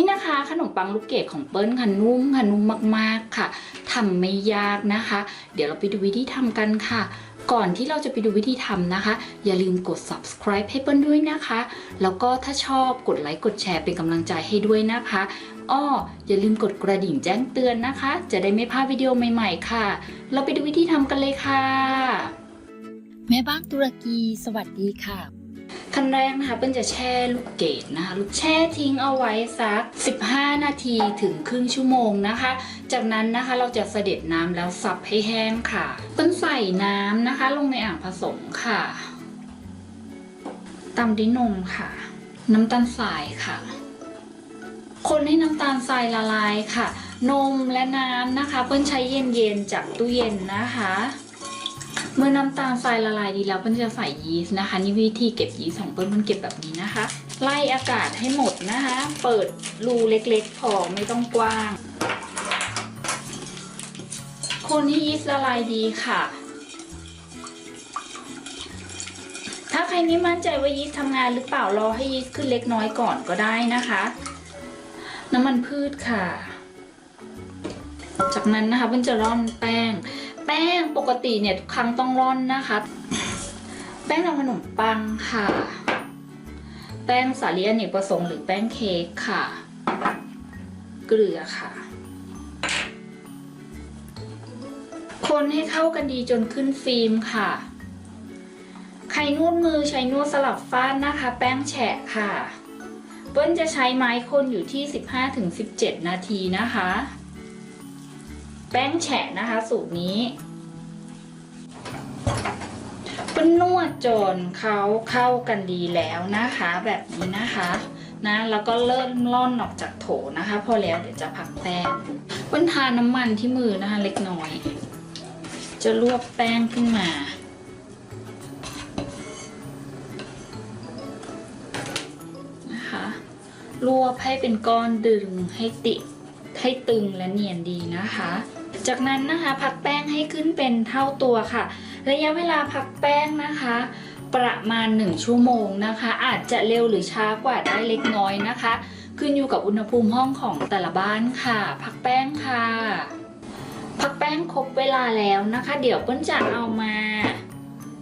นี่นะคะขนมปังลูกเกดของเปิ้ลค่ะนุ่มค่ะนุ่มมากๆค่ะทำไม่ยากนะคะ เดี๋ยวเราไปดูวิธีทำกันค่ะ ก่อนที่เราจะไปดูวิธีทำนะคะ อย่าลืมกด subscribe ให้เปิ้ลด้วยนะคะ แล้วก็ถ้าชอบกดไลค์กดแชร์เป็นกำลังใจให้ด้วยนะคะอ้ออย่าลืมกดกระดิ่งแจ้งเตือนนะคะ จะได้ไม่พลาดวิดีโอใหม่ๆ ค่ะ เราไปดูวิธีทำกันเลยค่ะ แม่บ้านตุรกี สวัสดีค่ะ ขั้นแรกนะคะเปิ้ลจะแช่ลูกเกดนะคะลูกแช่ทิ้งเอาไว้สัก 15 นาทีถึงครึ่งชั่วโมงนะคะ จากนั้นนะคะเราจะเสด็จน้ำแล้วสับให้แห้งค่ะเปิ้ลใส่น้ำนะคะ ลงในอ่างผสมค่ะตามด้วยนมค่ะ น้ำตาลทรายค่ะ คนให้น้ำตาลทรายละลายค่ะ นมและน้ำนะคะ เปิ้ลใช้เย็นๆจากตู้เย็นนะคะ เมื่อน้ำตาลทรายละลายดีแล้วเปิ้ลจะใส่ยีสต์นะคะ นี่วิธีเก็บยีสต์ของเปิ้ลเปิ้ลเก็บแบบนี้นะคะ ไล่อากาศให้หมดนะคะ เปิดรูเล็กๆ พอไม่ต้องกว้าง คนให้ยีสต์ละลายดีค่ะ ถ้าใครไม่มั่นใจว่ายีสต์ทำงานหรือเปล่ารอให้ยีสต์ขึ้นเล็กน้อยก่อนก็ได้นะคะ น้ำมันพืชค่ะ จากนั้นนะคะเปิ้ลจะร่อนแป้ง แป้งปกติเนี่ยทุกครั้งต้องร่อนนะคะ แป้งทำขนมปังค่ะ แป้งสาลีอเนกประสงค์หรือแป้งเค้กค่ะ เกลือค่ะ คนให้เข้ากันดีจนขึ้นฟิล์มค่ะใครนวดมือใช้นวดสลับฟ้านนะคะ แป้งแฉะค่ะเปิ้ลจะใช้ไม้คนอยู่ที่ 15-17 นาทีนะคะ แป้งแฉะนะคะ สูตรนี้เป็นนวดจนเขาเข้ากันดีแล้วนะคะ แบบนี้นะคะนะแล้วก็เริ่มล่อนออกจากโถนะคะ พอแล้วเดี๋ยวจะพักแป้งเปิ้ลทาน้ำมันที่มือนะคะ เล็กน้อย จะรวบแป้งขึ้นมา นะคะ รวบให้เป็นก้อนดึงให้ติดให้ตึงและเนียนดีนะคะ จากนั้นนะคะพักแป้งให้ขึ้นเป็นเท่าตัวค่ะ ระยะเวลาพักแป้งนะคะ ประมาณ 1 ชั่วโมงนะคะ อาจจะเร็วหรือช้ากว่าได้เล็กน้อยนะคะ ขึ้นอยู่กับอุณหภูมิห้องของแต่ละบ้านค่ะ พักแป้งค่ะ พักแป้งครบเวลาแล้วนะคะ เดี๋ยวเปิ้ลจะเอามา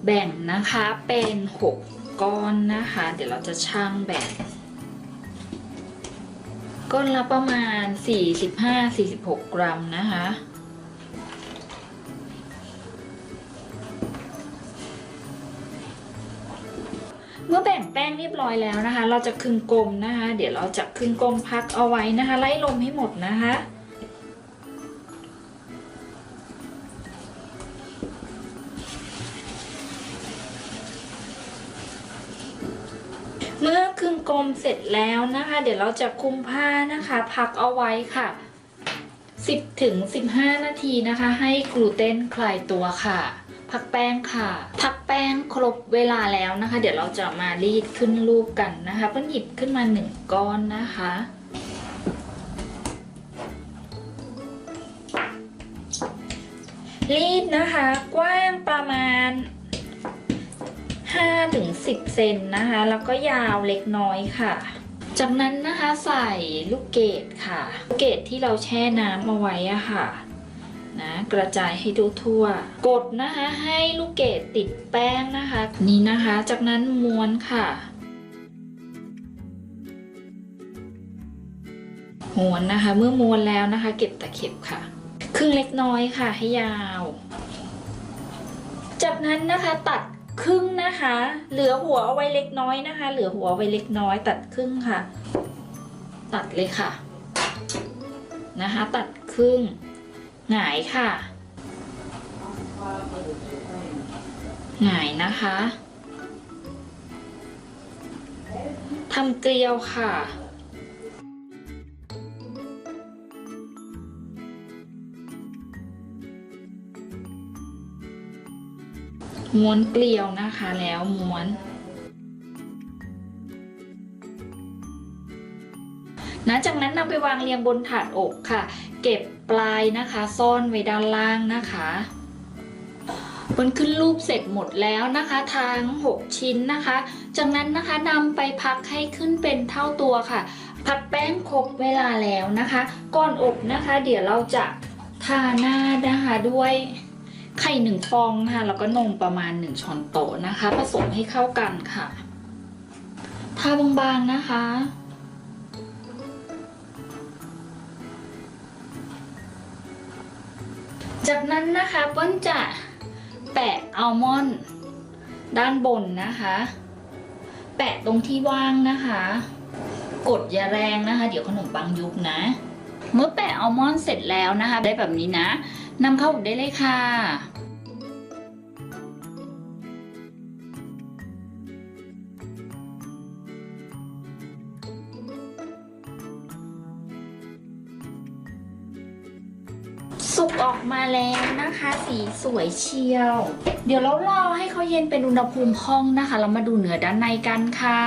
แบ่งนะคะเป็น6ก้อนนะคะ เดี๋ยวเราจะชั่งแบ่งก้อนละประมาณ 45-46 กรัมนะคะ เมื่อแบ่งแป้งเรียบร้อยแล้วนะคะ เราจะคึงกลมนะคะ เดี๋ยวเราจะคึงกลมพักเอาไว้นะคะ ไล่ลมให้หมดนะคะเมื่อคึงกลมเสร็จแล้วนะคะ เดี๋ยวเราจะคุมผ้านะคะ พักเอาไว้ค่ะ 10ถึง15 นาทีนะคะ ให้กลูเตนคลายตัวค่ะ พักแป้งค่ะ พักแป้งครบเวลาแล้วนะคะ เดี๋ยวเราจะมารีดขึ้นรูปกันนะคะเพิ่งหยิบขึ้นมาหนึ่งก้อนนะคะรีดนะคะกว้างประมาณ5ถึง10เซนนะคะ แล้วก็ยาวเล็กน้อยค่ะ จากนั้นนะคะใส่ลูกเกดค่ะ ลูกเกดที่เราแช่น้ำเอาไว้อะค่ะ นะ กระจายให้ทั่วกดนะคะให้ลูกเกดติดแป้งนะคะ นี่นะคะ จากนั้นม้วนค่ะม้วนนะคะ เมื่อม้วนแล้วนะคะ เก็บตะเข็บค่ะ ครึ่งเล็กน้อยค่ะให้ยาว จากนั้นนะคะตัดครึ่งนะคะ เหลือหัวเอาไว้เล็กน้อยนะคะ เหลือหัวไว้เล็กน้อย ตัดครึ่งค่ะ ตัดเลยค่ะ นะคะ ตัดครึ่ง หงายค่ะ หงายนะคะทำเกลียวค่ะ ม้วนเกลียวนะคะแล้วม้วน นะจากนั้นนำไปวางเรียงบนถาดอกค่ะ เก็บปลายนะคะ ซ่อนไว้ด้านล่างนะคะบนขึ้นรูปเสร็จหมดแล้วนะคะทั้ง 6 ชิ้นนะคะ จากนั้นนะคะนำไปพักให้ขึ้นเป็นเท่าตัวค่ะ พับแป้งครบเวลาแล้วนะคะ ก่อนอบนะคะ เดี๋ยวเราจะทาหน้านะคะด้วยไข่หนึ่งฟองนะคะแล้วก็นมประมาณหนึ่งช้อนโต๊ะนะคะ ผสมให้เข้ากันค่ะ ทาบางๆนะคะ จากนั้นนะคะเปิ้ลจะแปะอัลมอนด์ด้านบนนะคะ แปะตรงที่ว่างนะคะ กดอย่าแรงนะคะ เดี๋ยวขนมปังยุบนะ เมื่อแปะอัลมอนด์เสร็จแล้วนะคะ ได้แบบนี้นะนำเข้าอบได้เลยค่ะ สุกออกมาแล้วนะคะ สีสวยเชียว เดี๋ยวเรารอให้เขาเย็นเป็นอุณหภูมิห้องนะคะ เรามาดูเนื้อด้านในกันค่ะ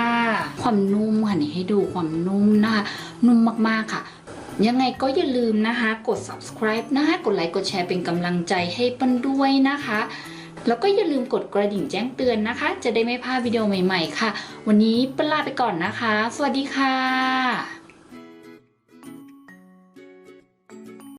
ความนุ่มค่ะนี่ให้ดูความนุ่มนะคะ นุ่มมากๆค่ะ ยังไงก็อย่าลืมนะคะ กด subscribe นะคะ กดไลค์ กดแชร์เป็นกำลังใจให้ปันด้วยนะคะ แล้วก็อย่าลืมกดกระดิ่งแจ้งเตือนนะคะ จะได้ไม่พลาดวิดีโอใหม่ ๆ ค่ะ วันนี้ปันลาไปก่อนนะคะ สวัสดีค่ะ